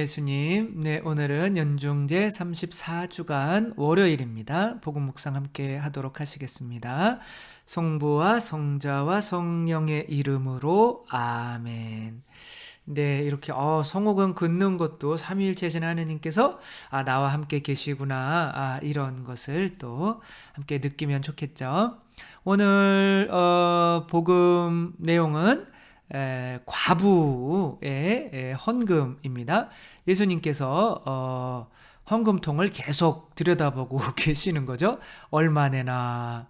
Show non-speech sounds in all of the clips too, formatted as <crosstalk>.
예수님. 네, 오늘은 연중제 34주간 월요일입니다. 복음 묵상 함께 하도록 하시겠습니다. 성부와 성자와 성령의 이름으로 아멘. 네, 이렇게 어, 성옥은 긋는 것도 삼위일체 신 하느님께서 아, 나와 함께 계시구나. 아, 이런 것을 또 함께 느끼면 좋겠죠. 오늘 어, 복음 내용은 에, 과부의 에, 헌금입니다. 예수님께서 어, 헌금통을 계속 들여다보고 <laughs> 계시는 거죠. 얼마 내나.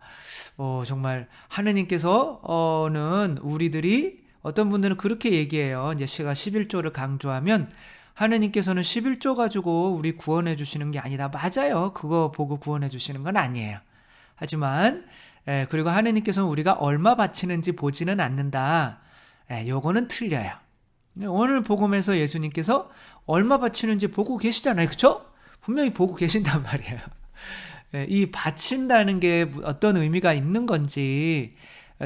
어, 정말 하느님께서는 우리들이 어떤 분들은 그렇게 얘기해요. 이제 시가 11조를 강조하면 하느님께서는 11조 가지고 우리 구원해 주시는 게 아니다. 맞아요. 그거 보고 구원해 주시는 건 아니에요. 하지만 에, 그리고 하느님께서는 우리가 얼마 바치는지 보지는 않는다. 예, 요거는 틀려요. 오늘 복음에서 예수님께서 얼마 바치는지 보고 계시잖아요. 그쵸? 분명히 보고 계신단 말이에요. 예, 이 바친다는 게 어떤 의미가 있는 건지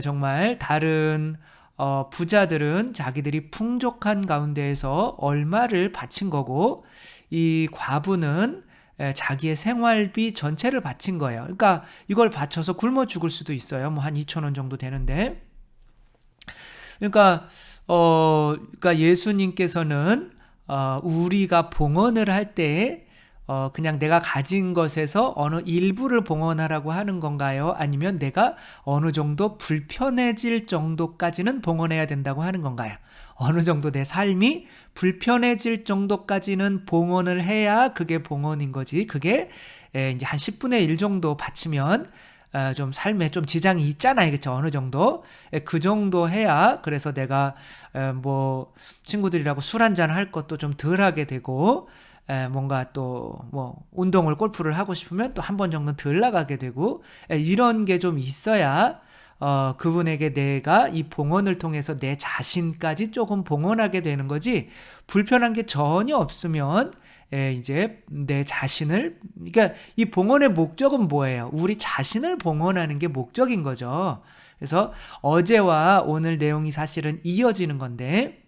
정말 다른 어, 부자들은 자기들이 풍족한 가운데에서 얼마를 바친 거고 이 과부는 예, 자기의 생활비 전체를 바친 거예요. 그러니까 이걸 바쳐서 굶어 죽을 수도 있어요. 뭐 한 2천 원 정도 되는데 그러니까 어 그러니까 예수님께서는 어 우리가 봉헌을 할때 어, 그냥 내가 가진 것에서 어느 일부를 봉헌하라고 하는 건가요? 아니면 내가 어느 정도 불편해질 정도까지는 봉헌해야 된다고 하는 건가요? 어느 정도 내 삶이 불편해질 정도까지는 봉헌을 해야 그게 봉헌인 거지. 그게 이제 한 10분의 1 정도 바치면 어, 좀 삶에 좀 지장이 있잖아요. 그렇죠? 어느 정도. 예, 그 정도 해야 그래서 내가 어, 뭐 친구들이라고 술 한잔 할 것도 좀 덜 하게 되고 에, 뭔가 또 뭐 운동을 골프를 하고 싶으면 또 한 번 정도 덜 나가게 되고 에, 이런 게 좀 있어야 어, 그분에게 내가 이 봉헌을 통해서 내 자신까지 조금 봉헌하게 되는 거지 불편한 게 전혀 없으면 예, 이제 내 자신을 그러니까 이 봉헌의 목적은 뭐예요? 우리 자신을 봉헌하는 게 목적인 거죠. 그래서 어제와 오늘 내용이 사실은 이어지는 건데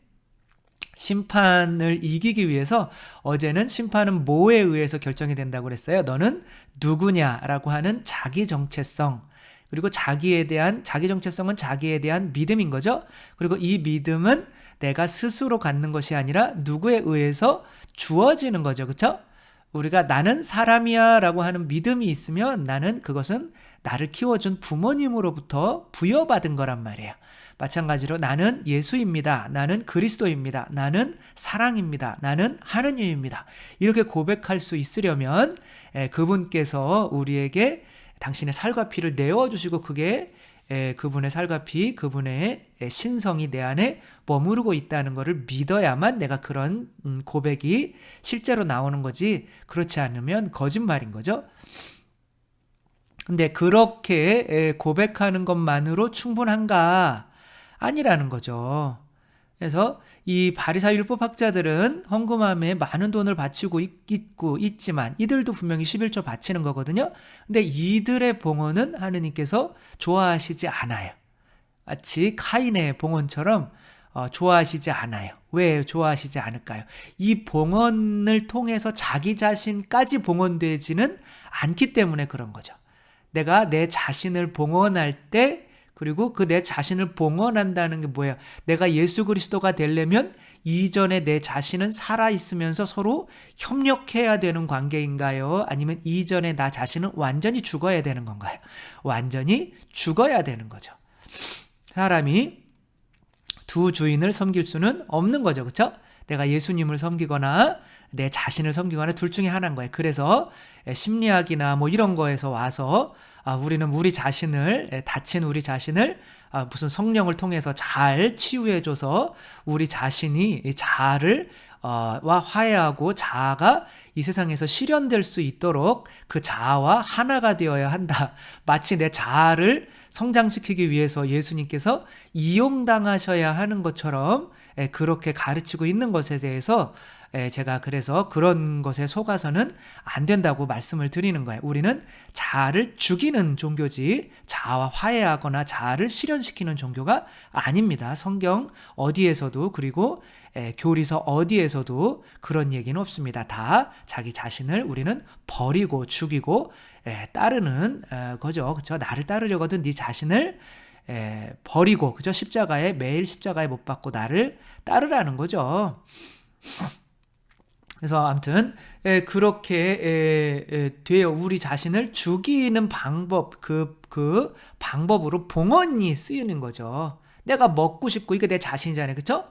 심판을 이기기 위해서 어제는 심판은 뭐에 의해서 결정이 된다고 그랬어요. 너는 누구냐라고 하는 자기 정체성 그리고 자기에 대한 자기 정체성은 자기에 대한 믿음인 거죠. 그리고 이 믿음은 내가 스스로 갖는 것이 아니라 누구에 의해서 주어지는 거죠. 그쵸? 우리가 나는 사람이야 라고 하는 믿음이 있으면 나는 그것은 나를 키워준 부모님으로부터 부여받은 거란 말이에요. 마찬가지로 나는 예수입니다. 나는 그리스도입니다. 나는 사랑입니다. 나는 하느님입니다. 이렇게 고백할 수 있으려면 그분께서 우리에게 당신의 살과 피를 내어 주시고 그게 그분의 살과 피, 그분의 신성이 내 안에 머무르고 있다는 것을 믿어야만 내가 그런 음, 고백이 실제로 나오는 거지 그렇지 않으면 거짓말인 거죠. 근데 그렇게 고백하는 것만으로 충분한가? 아니라는 거죠. 그래서 이 바리사 율법학자들은 헌금함에 많은 돈을 바치고 있 고 있지만 이들도 분명히 11조 바치는 거거든요. 근데 이들의 봉헌은 하느님께서 좋아하시지 않아요. 마치 카인의 봉헌처럼 어, 좋아하시지 않아요. 왜 좋아하시지 않을까요? 이 봉헌을 통해서 자기 자신까지 봉헌되지는 않기 때문에 그런 거죠. 내가 내 자신을 봉헌할 때 그리고 그 내 자신을 봉헌한다는 게 뭐예요? 내가 예수 그리스도가 되려면 이전에 내 자신은 살아 있으면서 서로 협력해야 되는 관계인가요? 아니면 이전에 나 자신은 완전히 죽어야 되는 건가요? 완전히 죽어야 되는 거죠. 사람이 두 주인을 섬길 수는 없는 거죠. 그렇죠? 내가 예수님을 섬기거나 내 자신을 섬기거나 둘 중에 하나인 거예요. 그래서 심리학이나 뭐 이런 거에서 와서 아, 우리는 우리 자신을 다친 우리 자신을 아, 무슨 성령을 통해서 잘 치유해줘서 우리 자신이 자아를 어, 와 화해하고 자아가 이 세상에서 실현될 수 있도록 그 자아와 하나가 되어야 한다. <laughs> 마치 내 자아를 성장시키기 위해서 예수님께서 이용당하셔야 하는 것처럼 그렇게 가르치고 있는 것에 대해서 제가 그래서 그런 것에 속아서는 안 된다고 말씀을 드리는 거예요. 우리는 자아를 죽이는 종교지 자아와 화해하거나 자아를 실현시키는 종교가 아닙니다. 성경 어디에서도 그리고 에, 교리서 어디에서도 그런 얘기는 없습니다. 다 자기 자신을 우리는 버리고 죽이고 에, 따르는 에, 거죠. 그죠? 나를 따르려거든 네 자신을 에, 버리고 그죠? 십자가에 매일 십자가에 못 박고 나를 따르라는 거죠. 그래서 아무튼 에, 그렇게 에, 에, 되어 우리 자신을 죽이는 방법 그, 그 방법으로 봉헌이 쓰이는 거죠. 내가 먹고 싶고 이게 내 자신이잖아요. 그쵸?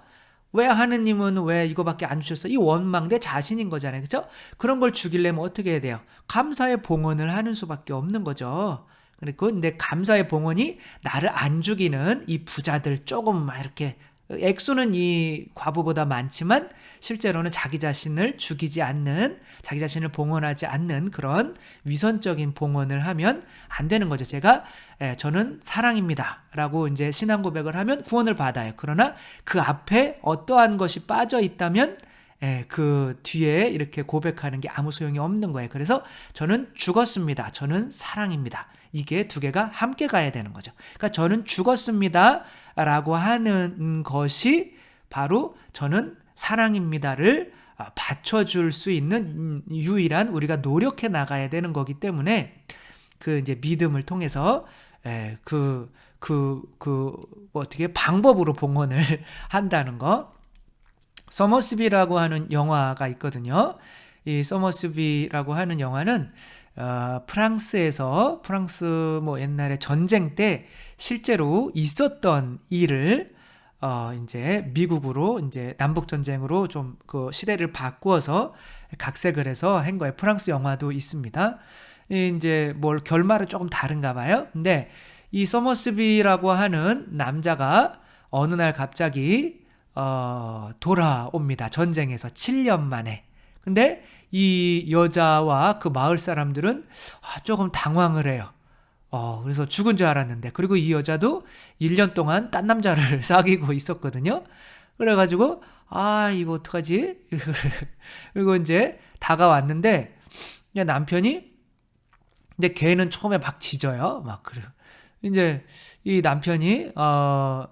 왜 하느님은 왜 이거밖에 안 주셨어? 이 원망 내 자신인 거잖아요. 그쵸? 그런 걸 죽이려면 어떻게 해야 돼요? 감사의 봉헌을 하는 수밖에 없는 거죠. 그리고 근데 감사의 봉헌이 나를 안 죽이는 이 부자들 조금 막 이렇게 액수는 이 과부보다 많지만 실제로는 자기 자신을 죽이지 않는 자기 자신을 봉헌하지 않는 그런 위선적인 봉헌을 하면 안 되는 거죠. 제가 에, 저는 사랑입니다라고 이제 신앙 고백을 하면 구원을 받아요. 그러나 그 앞에 어떠한 것이 빠져 있다면 에, 그 뒤에 이렇게 고백하는 게 아무 소용이 없는 거예요. 그래서 저는 죽었습니다. 저는 사랑입니다. 이게 두 개가 함께 가야 되는 거죠. 그러니까 저는 죽었습니다. 라고 하는 것이 바로 저는 사랑입니다를 받쳐줄 수 있는 유일한 우리가 노력해 나가야 되는 거기 때문에 그 이제 믿음을 통해서 그, 그, 그, 어떻게 방법으로 봉헌을 <laughs> 한다는 거. 서머스비라고 하는 영화가 있거든요. 이 서머스비라고 하는 영화는 어, 프랑스에서 프랑스 뭐 옛날에 전쟁 때 실제로 있었던 일을 어 이제 미국으로 이제 남북 전쟁으로 좀 그 시대를 바꾸어서 각색을 해서 한 거예요. 프랑스 영화도 있습니다. 이제 뭘 결말은 조금 다른가 봐요. 근데 이 서머스비라고 하는 남자가 어느 날 갑자기 어 돌아옵니다. 전쟁에서 7년 만에. 근데 이 여자와 그 마을 사람들은 아, 조금 당황을 해요. 어, 그래서 죽은 줄 알았는데. 그리고 이 여자도 1년 동안 딴 남자를 <laughs> 사귀고 있었거든요. 그래가지고, 아, 이거 어떡하지? <laughs> 그리고 이제 다가왔는데, 남편이, 이제 걔는 처음에 막 짖어요. 막, 그래. 이제 이 남편이, 어,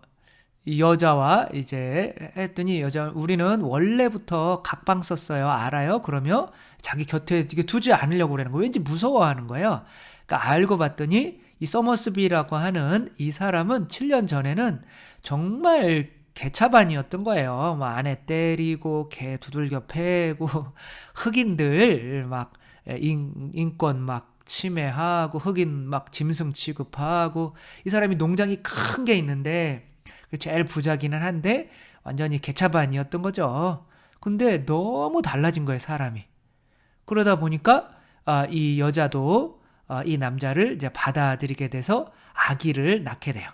이 여자와 이제 했더니 여자 우리는 원래부터 각방 썼어요. 알아요? 그러면 자기 곁에 이게 두지 않으려고 그러는 거예요. 왠지 무서워하는 거예요. 그러니까 알고 봤더니 이 서머스비라고 하는 이 사람은 7년 전에는 정말 개차반이었던 거예요. 뭐 아내 때리고 개 두들겨 패고 <laughs> 흑인들 막 인, 인권 막 침해하고 흑인 막 짐승 취급하고 이 사람이 농장이 큰 게 있는데 제일 부자기는 한데 완전히 개차반이었던 거죠. 근데 너무 달라진 거예요, 사람이. 그러다 보니까 아, 이 여자도 아, 이 남자를 이제 받아들이게 돼서 아기를 낳게 돼요.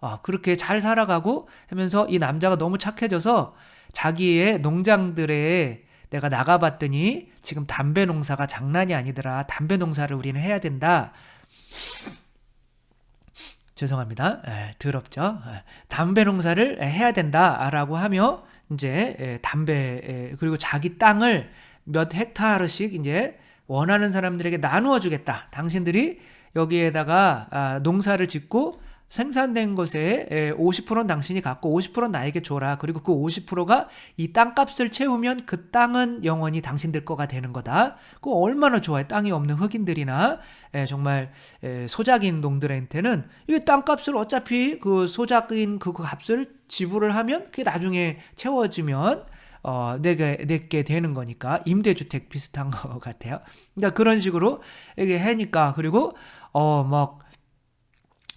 어, 그렇게 잘 살아가고 하면서 이 남자가 너무 착해져서 자기의 농장들에 내가 나가봤더니 지금 담배 농사가 장난이 아니더라. 담배 농사를 우리는 해야 된다. 죄송합니다. 에, 더럽죠. 에, 담배 농사를 해야 된다라고 하며 이제 에, 담배 그리고 자기 땅을 몇 헥타르씩 이제 원하는 사람들에게 나누어 주겠다. 당신들이 여기에다가 아, 농사를 짓고 생산된 것에 50%는 당신이 갖고 50%는 나에게 줘라. 그리고 그 50%가 이 땅값을 채우면 그 땅은 영원히 당신들 거가 되는 거다. 그 얼마나 좋아요. 땅이 없는 흑인들이나 정말 소작인 농들한테는 이 땅값을 어차피 그 소작인 그 값을 지불을 하면 그게 나중에 채워지면 어, 내게, 내게 되는 거니까 임대주택 비슷한 <laughs> 것 같아요. 그러니까 그런 식으로 이게 해니까 그리고 어, 막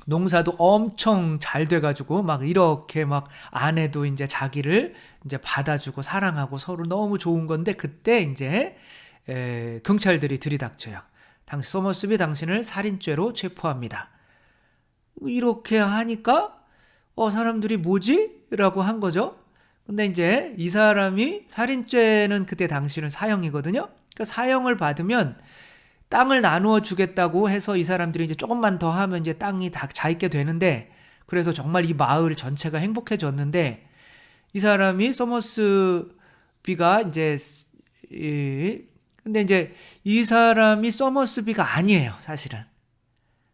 농사도 엄청 잘 돼가지고 막 이렇게 막 아내도 이제 자기를 이제 받아주고 사랑하고 서로 너무 좋은 건데 그때 이제 에, 경찰들이 들이닥쳐요. 당시 소머스비 당신을 살인죄로 체포합니다. 이렇게 하니까 어 사람들이 뭐지? 라고 한 거죠. 근데 이제 이 사람이 살인죄는 그때 당시는 사형이거든요. 그러니까 사형을 받으면 땅을 나누어 주겠다고 해서 이 사람들이 이제 조금만 더 하면 이제 땅이 다 자 있게 되는데 그래서 정말 이 마을 전체가 행복해졌는데 이 사람이 서머스 비가 이제 이 근데 이제 이 사람이 서머스 비가 아니에요, 사실은.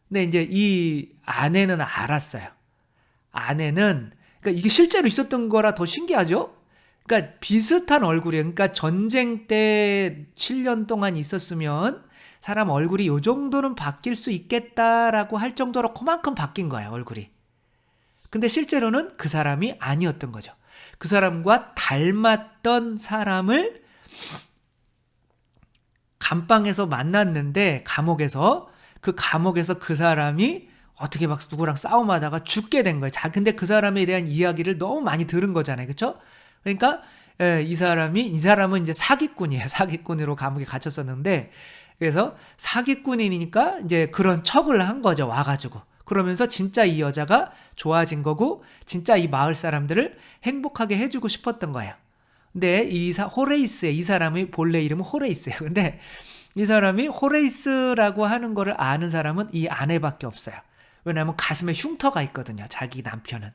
근데 이제 이 아내는 알았어요. 아내는 그러니까 이게 실제로 있었던 거라 더 신기하죠? 그러니까 비슷한 얼굴이에요. 그러니까 전쟁 때 7년 동안 있었으면 사람 얼굴이 요 정도는 바뀔 수 있겠다라고 할 정도로 그만큼 바뀐 거예요, 얼굴이. 근데 실제로는 그 사람이 아니었던 거죠. 그 사람과 닮았던 사람을 감방에서 만났는데 감옥에서 그 감옥에서 그 사람이 어떻게 막 누구랑 싸움하다가 죽게 된 거예요. 자, 근데 그 사람에 대한 이야기를 너무 많이 들은 거잖아요. 그렇죠? 그러니까 예, 이 사람이 이 사람은 이제 사기꾼이에요. <laughs> 사기꾼으로 감옥에 갇혔었는데 그래서 사기꾼이니까 이제 그런 척을 한 거죠. 와가지고 그러면서 진짜 이 여자가 좋아진 거고 진짜 이 마을 사람들을 행복하게 해주고 싶었던 거예요. 근데 이 사, 호레이스의 이 사람의 본래 이름은 호레이스예요. <laughs> 근데 이 사람이 호레이스라고 하는 거를 아는 사람은 이 아내밖에 없어요. 왜냐하면 가슴에 흉터가 있거든요. 자기 남편은.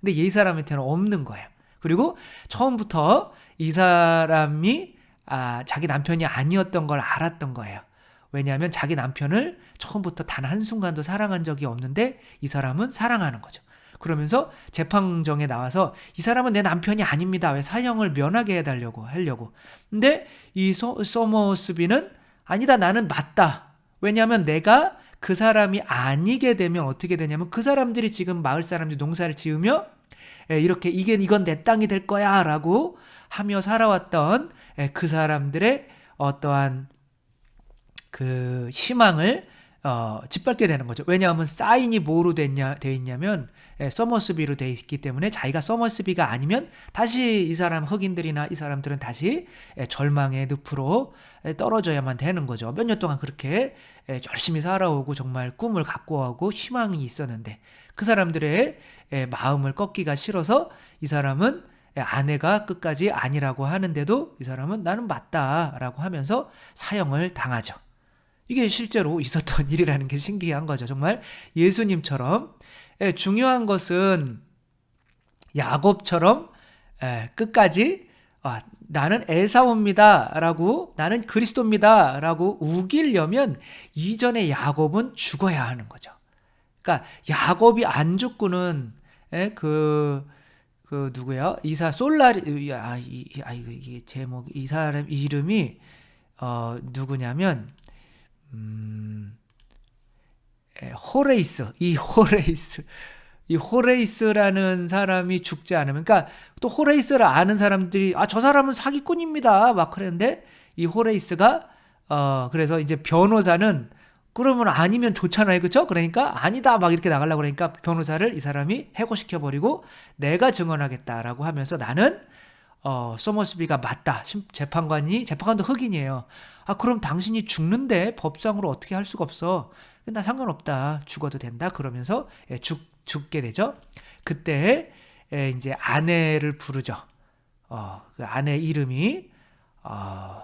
근데 이 사람한테는 없는 거예요. 그리고 처음부터 이 사람이 아, 자기 남편이 아니었던 걸 알았던 거예요. 왜냐하면 자기 남편을 처음부터 단 한순간도 사랑한 적이 없는데 이 사람은 사랑하는 거죠. 그러면서 재판정에 나와서 이 사람은 내 남편이 아닙니다. 왜 사형을 면하게 해달라고 하려고. 근데 이 소, 소머스비는 아니다. 나는 맞다. 왜냐하면 내가 그 사람이 아니게 되면 어떻게 되냐면 그 사람들이 지금 마을 사람들이 농사를 지으며 예, 이렇게 이게 이건 내 땅이 될 거야라고 하며 살아왔던 예, 그 사람들의 어떠한 그 희망을 어, 짓밟게 되는 거죠. 왜냐하면 사인이 뭐로 됐냐, 돼 있냐면, 예, 서머스비로 돼 있기 때문에 자기가 서머스비가 아니면 다시 이 사람 흑인들이나 이 사람들은 다시 예, 절망의 늪으로 예, 떨어져야만 되는 거죠. 몇 년 동안 그렇게 예, 열심히 살아오고 정말 꿈을 갖고 하고 희망이 있었는데 그 사람들의 예, 마음을 꺾기가 싫어서 이 사람은 예, 아내가 끝까지 아니라고 하는데도 이 사람은 나는 맞다라고 하면서 사형을 당하죠. 이게 실제로 있었던 <laughs> 일이라는 게 신기한 거죠. 정말 예수님처럼 예, 중요한 것은 야곱처럼 예, 끝까지 아, 나는 에사오입니다라고 나는 그리스도입니다라고 우기려면 이전에 야곱은 죽어야 하는 거죠. 그러니까 야곱이 안 죽고는 예, 그, 그 누구야 이사 솔라리 아, 이, 아 이게 제목 이 사람 이름이 어 누구냐면 음, 에, 호레이스, 이 호레이스, 이 호레이스라는 사람이 죽지 않으면, 그러니까 또 호레이스를 아는 사람들이 아 저 사람은 사기꾼입니다, 막 그랬는데 이 호레이스가 어 그래서 이제 변호사는 그러면 아니면 좋잖아요, 그렇죠? 그러니까 아니다 막 이렇게 나가려고 그러니까 변호사를 이 사람이 해고시켜 버리고 내가 증언하겠다라고 하면서 나는 어, 소머스비가 맞다. 재판관이 재판관도 흑인이에요. 아 그럼 당신이 죽는데 법상으로 어떻게 할 수가 없어. 나 상관없다. 죽어도 된다. 그러면서 예, 죽 죽게 되죠. 그때 예, 이제 아내를 부르죠. 어, 그 아내 이름이 어,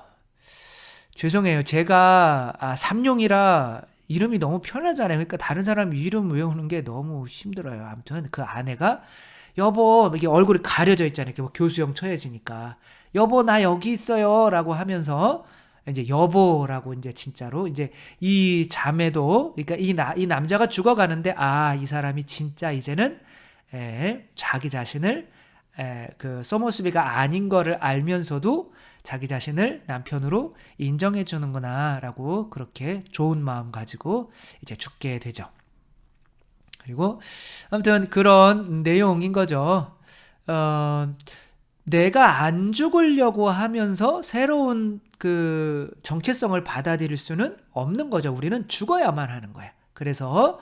죄송해요. 제가 아, 삼룡이라 이름이 너무 편하잖아요. 그러니까 다른 사람 이름 외우는 게 너무 힘들어요. 아무튼 그 아내가 여보 이게 얼굴이 가려져 있잖아요. 이렇게 뭐 교수형 처해지니까 여보 나 여기 있어요라고 하면서 이제 여보라고 이제 진짜로 이제 이 자매도 그러니까 이, 나, 이 남자가 죽어가는데 아 이 사람이 진짜 이제는 에, 자기 자신을 에, 그 소모스비가 아닌 거를 알면서도 자기 자신을 남편으로 인정해 주는구나라고 그렇게 좋은 마음 가지고 이제 죽게 되죠. 그리고 아무튼 그런 내용인 거죠. 어, 내가 안 죽으려고 하면서 새로운 그 정체성을 받아들일 수는 없는 거죠. 우리는 죽어야만 하는 거야. 그래서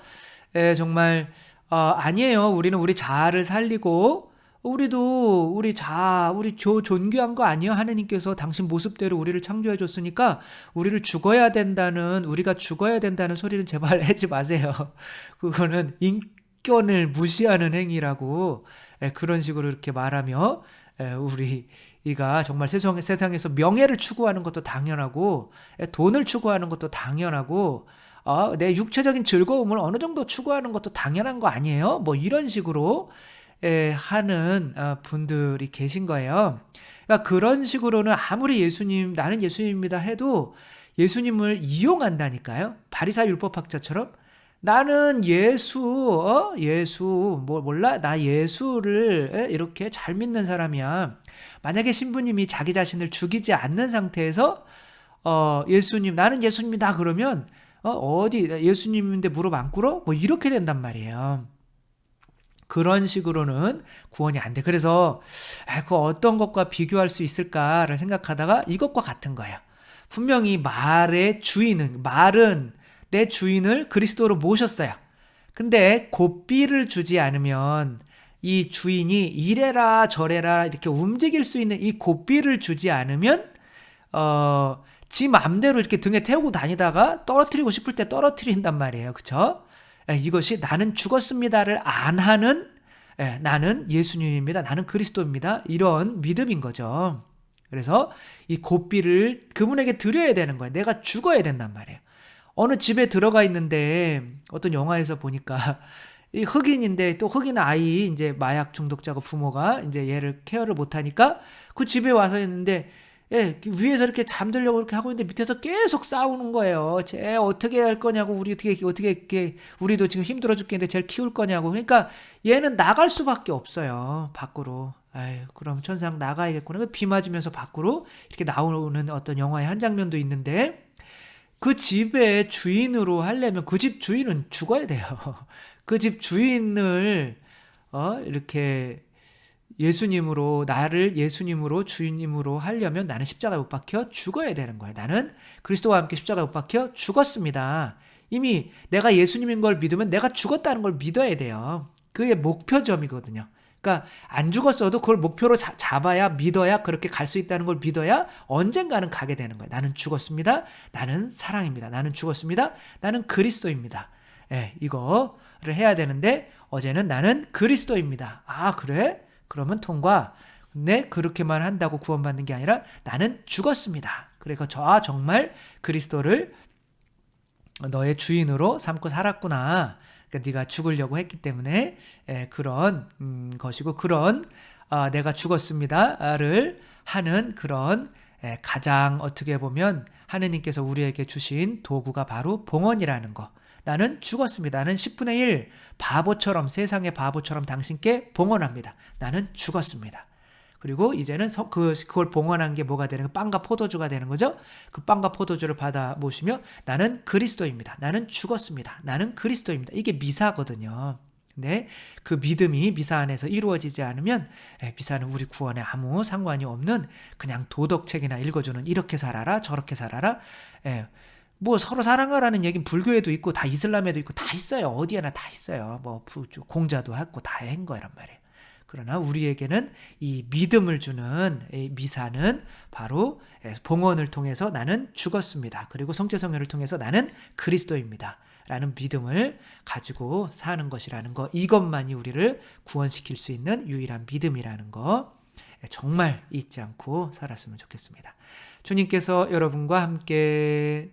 에, 정말 어, 아니에요. 우리는 우리 자아를 살리고 우리도 우리 자, 우리 조, 존귀한 거 아니에요? 하느님께서 당신 모습대로 우리를 창조해 줬으니까 우리를 죽어야 된다는 우리가 죽어야 된다는 소리는 제발 <laughs> 하지 마세요. 그거는 인권을 무시하는 행위라고 에, 그런 식으로 이렇게 말하며 에, 우리 이가 정말 세상, 세상에서 명예를 추구하는 것도 당연하고 돈을 추구하는 것도 당연하고 어, 내 육체적인 즐거움을 어느 정도 추구하는 것도 당연한 거 아니에요? 뭐 이런 식으로 하는 어, 분들이 계신 거예요. 그러니까 그런 식으로는 아무리 예수님 나는 예수님입니다 해도 예수님을 이용한다니까요. 바리사 율법학자처럼 나는 예수, 어? 예수, 뭐, 몰라? 나 예수를 에? 이렇게 잘 믿는 사람이야. 만약에 신부님이 자기 자신을 죽이지 않는 상태에서, 어, 예수님, 나는 예수님이다. 그러면, 어, 어디, 예수님인데 무릎 안 꿇어? 뭐, 이렇게 된단 말이에요. 그런 식으로는 구원이 안 돼. 그래서, 아, 그 어떤 것과 비교할 수 있을까를 생각하다가 이것과 같은 거예요. 분명히 말의 주인은, 말은 내 주인을 그리스도로 모셨어요. 근데 고삐를 주지 않으면 이 주인이 이래라 저래라 이렇게 움직일 수 있는 이 고삐를 주지 않으면 어, 지 맘대로 이렇게 등에 태우고 다니다가 떨어뜨리고 싶을 때 떨어뜨린단 말이에요. 그쵸? 에, 이것이 나는 죽었습니다를 안 하는 에, 나는 예수님입니다. 나는 그리스도입니다. 이런 믿음인 거죠. 그래서 이 고삐를 그분에게 드려야 되는 거예요. 내가 죽어야 된단 말이에요. 어느 집에 들어가 있는데 어떤 영화에서 보니까 <laughs> 이 흑인인데 또 흑인 아이 이제 마약 중독자가 부모가 이제 얘를 케어를 못 하니까 그 집에 와서 있는데 예, 위에서 이렇게 잠들려고 이렇게 하고 있는데 밑에서 계속 싸우는 거예요. 쟤 어떻게 할 거냐고 우리 어떻게 어떻게 이렇게 우리도 지금 힘들어 죽겠는데 쟤를 키울 거냐고. 그러니까 얘는 나갈 수밖에 없어요. 밖으로. 아유, 그럼 천상 나가야겠구나. 비 맞으면서 밖으로 이렇게 나오는 어떤 영화의 한 장면도 있는데 그 집의 주인으로 하려면 그 집 주인은 죽어야 돼요. <laughs> 그 집 주인을 어 이렇게 예수님으로 나를 예수님으로 주인님으로 하려면 나는 십자가에 못 박혀 죽어야 되는 거예요. 나는 그리스도와 함께 십자가에 못 박혀 죽었습니다. 이미 내가 예수님인 걸 믿으면 내가 죽었다는 걸 믿어야 돼요. 그게 목표점이거든요. 그러니까 안 죽었어도 그걸 목표로 자, 잡아야 믿어야 그렇게 갈 수 있다는 걸 믿어야 언젠가는 가게 되는 거예요. 나는 죽었습니다. 나는 사랑입니다. 나는 죽었습니다. 나는 그리스도입니다. 예, 이거를 해야 되는데 어제는 나는 그리스도입니다. 아, 그래? 그러면 통과. 근데 그렇게만 한다고 구원받는 게 아니라 나는 죽었습니다. 그래서 저 아, 정말 그리스도를 너의 주인으로 삼고 살았구나. 그러니까 네가 죽으려고 했기 때문에 예, 그런 음, 것이고 그런 아, 내가 죽었습니다를 하는 그런 예, 가장 어떻게 보면 하느님께서 우리에게 주신 도구가 바로 봉헌이라는 거. 나는 죽었습니다. 나는 10분의 1 바보처럼 세상의 바보처럼 당신께 봉헌합니다. 나는 죽었습니다. 그리고 이제는 그, 그걸 봉헌한 게 뭐가 되는 거 빵과 포도주가 되는 거죠. 그 빵과 포도주를 받아 모시며 나는 그리스도입니다. 나는 죽었습니다. 나는 그리스도입니다. 이게 미사거든요. 근데 그 믿음이 미사 안에서 이루어지지 않으면 예, 미사는 우리 구원에 아무 상관이 없는 그냥 도덕책이나 읽어주는 이렇게 살아라 저렇게 살아라 예, 뭐 서로 사랑하라는 얘기는 불교에도 있고 다 이슬람에도 있고 다 있어요 어디에나 다 있어요 뭐 공자도 했고 다 한 거란 말이에요 그러나 우리에게는 이 믿음을 주는 이 미사는 바로 봉헌을 통해서 나는 죽었습니다. 그리고 성제성혈을 통해서 나는 그리스도입니다. 라는 믿음을 가지고 사는 것이라는 거 이것만이 우리를 구원시킬 수 있는 유일한 믿음이라는 거 정말 잊지 않고 살았으면 좋겠습니다. 주님께서 여러분과 함께